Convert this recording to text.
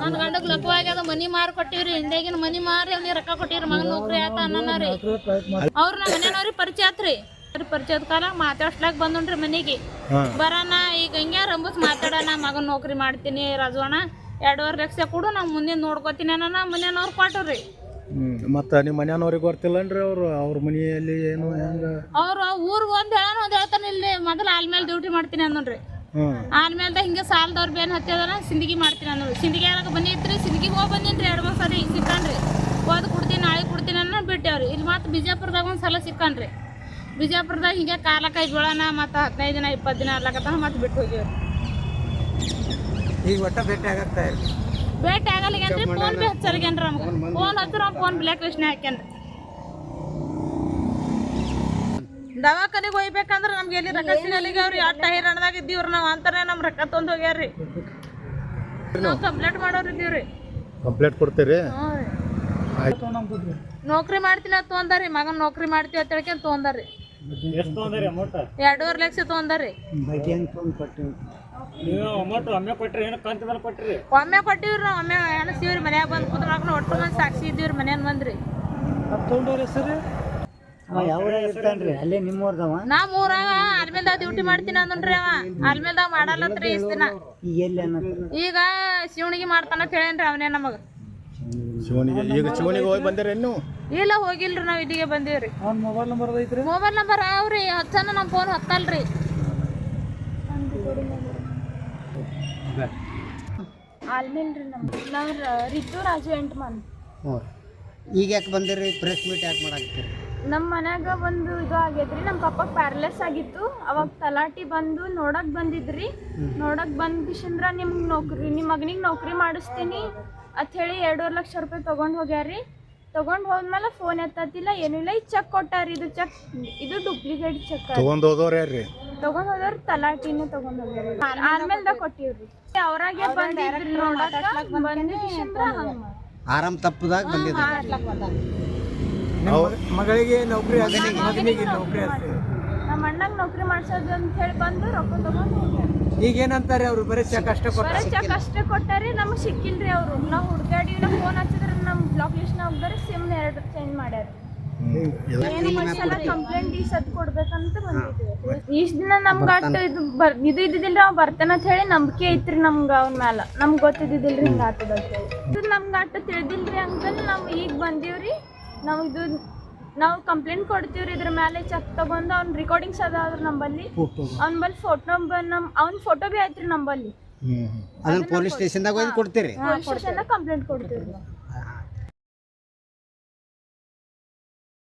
ನನ್ನ ಗಂಡಗ್ ಲಕ್ವಾಗ್ಯದ ಮನಿ ಮಾರಿ ಕೊಟ್ಟಿವ್ರಿ ಹಿಂದೆಗಿನ ಮನಿ ಮಾರಿ ಅವ್ನಿಗೆ ರೊಕ್ಕ ಕೊಟ್ಟಿರಿ ಮಗನ ನೌಕರಿ ಆತ ಅನ್ನನಾರಿ ಅವ್ರ ನಮ್ಮ ಮನೆಯವ್ರಿ ಪರಿಚಯ ಆತ್ರಿ. ಪರಿಚಯದ ಕಾಲ ಮಾತಾಡ್ಸ್ಲಾಕ್ ಬಂದ್ರಿ ಮನಿಗೆ. ಬರೋಣ ಈಗ ಹಂಗೆ ರಂಬಸ್ ಮಾತಾಡೋಣ ಮಗನ ನೌಕರಿ ಮಾಡ್ತೀನಿ ರಾಜವಣ್ಣ ಎರಡೂವರೆ ಲಕ್ಷ ಕೊಡು ನಾ ಮುಂದೆ ನೋಡ್ಕೋತೀನಿ ಅನ್ನ ಮನೆಯವ್ರು ಕೊಟ್ಟವ್ರಿ ಮತ್ತ ನಿಮ್ಮ ಮನೆಯವ್ರಿಗೆ ಗೊತ್ತಿಲ್ಲನ್ರಿ ಅವ್ರು ಅವ್ರ ಮನೆಯಲ್ಲಿ ಏನು ಹೆಂಗ? ಅವ್ರು ಊರ್ಗ್ ಒಂದ್ ಹೇಳೋಣ ಒಂದ್ ಮೊದಲು ಆಲ್ಮೇಲೆ ಡ್ಯೂಟಿ ಮಾಡ್ತೀನಿ ಅಂದ್ರಿ ಆಲ್ಮೇಲ್ದ ಹಿಂಗೆ ಸಾಲದವ್ರು ಬೇನ್ ಹತ್ತಿದಾರ ಸಿಂದಗಿ ಮಾಡ್ತೀನಿ ಅಂದ್ರು ಸಿಂದಗಿ ಬನ್ನಿ ಇತ್ರಿ ಸಿಂದಗಿಗೆ ಹೋಗಿ ಬಂದಿನ್ರಿ ಎರಡು ಮೂರು ಸರಿ ಸಿಕ್ಕನ್ರಿ. ಹೋದ್ ಕೊಡ್ತೀನಿ ನಾಳೆ ಕೊಡ್ತೀನಿ ಅನ್ನೋ ಬಿಟ್ಟೇವ್ರಿ. ಇಲ್ಲಿ ಮತ್ತೆ ಬಿಜಾಪುರದಾಗ ಒಂದು ಸಲ ಸಿಕ್ಕನ್ರಿ. ಬಿಜಾಪುರದಾಗ ಹಿಂಗೆ ಕಾಲ ಕೈ ಬೀಳೋಣ ಮತ್ತು ಹದಿನೈದು ದಿನ ಇಪ್ಪತ್ತು ದಿನ ಆಗ್ಲಕತ್ತ ಮತ್ತೆ ಬಿಟ್ಟು ಹೋಗಿವ್ರಿ ಈಗ ಒಟ್ಟ ಭೇಟಿ ಆಗತ್ತಾ ಇಲ್ಲ ಭೇಟಿ ಆಗಲಿಗೇನ್ರಿ ಫೋನ್ ಬಿ ಹಚ್ಚಲ್ಗೇನ್ರಿ ನಮ್ಗೆ. ಫೋನ್ ಹಚ್ಚಿ ಫೋನ್ ಬ್ಲ್ಯಾಕ್ ಲಿಸ್ಟ್ನೇ ಹಾಕ್ಯಾನ್ರಿ. ದವಾಖಾನಿಗೆ ಹೋಗ್ಬೇಕಂದ್ರೆ ನಮ್ಗೆ ಎಲ್ಲಿ ರೊಕ್ಕ ಸಿಗಲಿಗವ್ರಿ ಅಟ್ಟ ಹೈರಾಣದಾಗ ಇದ್ದೀವ್ರಿ ನಾವು ಅಂತಾನೆ ನಮ್ಮ ರೊಕ್ಕ ತೊಂದು ಹೋಗ್ಯಾರ್ರಿ. ನಾವು ಕಂಪ್ಲೇಂಟ್ ಮಾಡೋರು ಇದ್ದೀವ್ರಿ ಕಂಪ್ಲೇಂಟ್ ಕೊಡ್ತೀರಿ? ನೌಕರಿ ಮಾಡ್ತೀನಿ ಅಂತ ತೊಂದಾರಿ ಮಗನ ನೌಕರಿ ಮಾಡ್ತೀವಿ ಅಂತ ಹೇಳ್ಕೊಂಡ್ ತೊಂದಾರಿ ಎರಡೂವರೆ ಲಕ್ಷ ತೊಂದಾರಿ ಒಮ್ಮೆ ಕೊಟ್ಟಿವ್ರಿ ನಾವು ಒಮ್ಮೆ ಎಣಸ್ತೀವ್ರಿ ಮನ್ಯಾಗ ಬಂದು ಕುದ್ರ ಒಟ್ಟು ಮಂದಿ ಸಾಕ್ಷಿ ಇದ್ದೀವ್ರಿ ಮನೇನ್ ಬಂದ್ರಿ. ಅಲ್ಲೇ ನಿಮ್ಮವ್ರದವ ನಾ ಮೂರಾಗ ಆಲ್ಮೇಲ್ದಾಗ ಡ್ಯೂಟಿ ಮಾಡ್ತೀನಿ ಅಂದನ್ರಿ ಅವ. ಆಲ್ಮೇಲ್ದಾಗ ಮಾಡಲ್ಲತ್ರಿ ಇಷ್ಟ ದಿನ. ಈಗ ಎಲ್ಲಿ ಅನ್ನತ್ತ ಈಗ ಶಿವಣಿಗೆ ಮಾಡ್ತಾನ ಅಂತ ಹೇಳೇನ್ರಿ ಅವನೇ ನಮಗ. ಶಿವನಿಗೆ ಈಗ ಶಿವನಿಗೆ ಹೋಗಿ ಬಂದಿರ ನೀವು ಇಲ್ಲ ಹೋಗಿಲ್ರಿ ನಾವ್ ಇಲ್ಲಿಗೆ ಬಂದೀವ್ರಿ. ಅವ್ನ ಮೊಬೈಲ್ ನಂಬರ್ ಐತ್ರಿ? ಮೊಬೈಲ್ ನಂಬರ್ ಅವ್ರಿ ಹಚ್ಚನ ನಮ್ಮ ಫೋನ್ ಹತ್ತಲ್ರಿ. ಆಲ್ಮೇಲ್ರಿ ನಮ್ದು ನಾವು ರಿತು ರಾಜು ಎಂಟ್ಮನ್ ಹ್ಞೂ ಈಗ ಯಾಕೆ ಬಂದಿರಿ? ಪ್ರೆಸ್ ಮೀಟ್ ಯಾಕೆ ಮಾಡಾಕತ್ತೀರಿ? ನಮ್ಮ ಮನ್ಯಾಗ ಒಂದು ಇದು ಆಗೈತ್ರಿ ನಮ್ಮ ಪಪ್ಪಗೆ ಪ್ಯಾರ್ಲೆಸ್ ಆಗಿತ್ತು. ಅವಾಗ ತಲಾಟಿ ಬಂದು ನೋಡಕ್ ಬಂದಿದ್ರಿ. ನೋಡಕ್ ಬಂದಿಶಂದ್ರ ನಿಮ್ಗೆ ನೌಕರಿ ನಿಮ್ಮ ಮಗನಿಗೆ ನೌಕರಿ ಮಾಡಿಸ್ತೀನಿ. ಅಂತ ಹೇಳಿ ಎರಡೂವರೆ ಲಕ್ಷ ರೂಪಾಯಿ ತೊಗೊಂಡು ಹೋಗ್ಯಾರಿ. ತಗೊಂಡ್ ಹೋದ್ಮೇಲೆ ಫೋನ್ ಎತ್ತತ್ತಿಲ್ಲ ಏನೂ ಇಲ್ಲ. ಈ ಚೆಕ್ ಕೊಟ್ಟಾರಿ ಇದು ಚೆಕ್ ಇದು ಡೂಪ್ಲಿಕೇಟ್ ಚೆಕ್ ತಗೊಂಡ್ ಹೋದವ್ರಿ ಯಾರ್ರಿ? ತೊಗೊಂಡ್ ತಲಾಟಿನ ತಲಾಟಿನೇ ತೊಗೊಂಡ್ ಹೋಗ್ಯಾರಿ. ಆದ್ಮೇಲೆ ಕೊಟ್ಟಿವ್ರಿ. ಅವ್ರಾಗೆ ಬಂದಿದ್ರಿ ನೋಡಕ್ ಬಂದಿಶಂದ್ರ ಹಂಗೆ ಆರಾಮ್ ತಪ್ಪದಾಗ ಬಂದಿದ್ದ ಮಗಳಿಗೆ ನೌಕರಿ ಮಗನಿಗೆ. ನೌಕರಿ ಆಗ್ತದೆ ನಮ್ಮ ಅಣ್ಣಗೆ ನೌಕರಿ ಮಾಡ್ಸೋದು ಅಂತ ಹೇಳಿ ಬಂದು ರೊಕ್ಕ ತೊಗೊಂಡು ಹೋಗ್ಯಾರ ಈಗ ಏನಂತಾರೆ ಅವ್ರು? ಬರೀ ಕಷ್ಟ ಅಷ್ಟೇ ಕಷ್ಟ ಬರೀ ಚೆಕ್ ಅಷ್ಟೇ ಕೊಟ್ಟಾರಿ ನಮ್ಗೆ ಸಿಕ್ಕಿಲ್ರಿ ಅವರು. ನಾವು ಹುಡುಗಾಡಿ ನಾವು ಫೋನ್ ಹಚ್ಚಿದ್ರೆ ನಮ್ಮ ಬ್ಲಾಕ್ ಲಿಸ್ಟ್ ಹೋಗ್ದಾರೆ ಸಿಮ್ ಎರಡು ಚೇಂಜ್ ಮಾಡ್ಯಾರ. ಕಂಪ್ಲೇಂಟ್ ಈ ಸದ್ ಕೊಡ್ಬೇಕಂತ ಬಂದಿದ್ವಿ ಇಷ್ಟ ದಿನ ನಮ್ಗೆ ಅಟ್ಟು ಇದು ಬರ್ ಇದು ಇದ್ದಿದ್ದಿಲ್ರಿ ಅವ್ ಬರ್ತಾನ ಅಂತ ಹೇಳಿ ನಂಬಿಕೆ ಐತ್ರಿ ನಮ್ಗ ಅವ್ನ ಮ್ಯಾಲ. ನಮ್ಗೆ ಗೊತ್ತಿದ್ದಿದ್ದಿಲ್ರಿ ಹಿಂಗೆ ಆತದ ಅಂತ ಹೇಳಿ. ಇದು ನಮ್ಗೆ ಅಟ್ಟು ತಿಳಿದಿಲ್ರಿ ಅಂಕಲ್ ನಾವು ಈಗ ಬಂದೀವ್ರಿ. ನಾವು ಇದು ನಾವು ಕಂಪ್ಲೇಂಟ್ ಕೊಡ್ತೀವ್ರಿ ಇದ್ರ ಮೇಲೆ ಚೆಕ್ ತಗೊಂಡು ಅವ್ನ ರೆಕಾರ್ಡಿಂಗ್ಸ್ ಅದ್ರ ನಂಬಲ್ಲಿ. ಅವ್ನ ಬಲ್ಲಿ ಫೋಟೋ ನಂಬರ್ ನಮ್ ಅವ್ನ ಫೋಟೋ ಬಿ ಐತ್ರಿ ನಂಬಲ್ಲಿ. ಹ್ಮ್ ಅದನ್ನ ಪೊಲೀಸ್ ಸ್ಟೇಷನ್ದಾಗ ಹೋಗಿ ಕೊಡ್ತೀರಿ? ಪೊಲೀಸ್ ಸ್ಟೇಷನ್ದಾಗ ಕಂಪ್ಲೇಂಟ್ ಕೊಡ್ತೀವಿ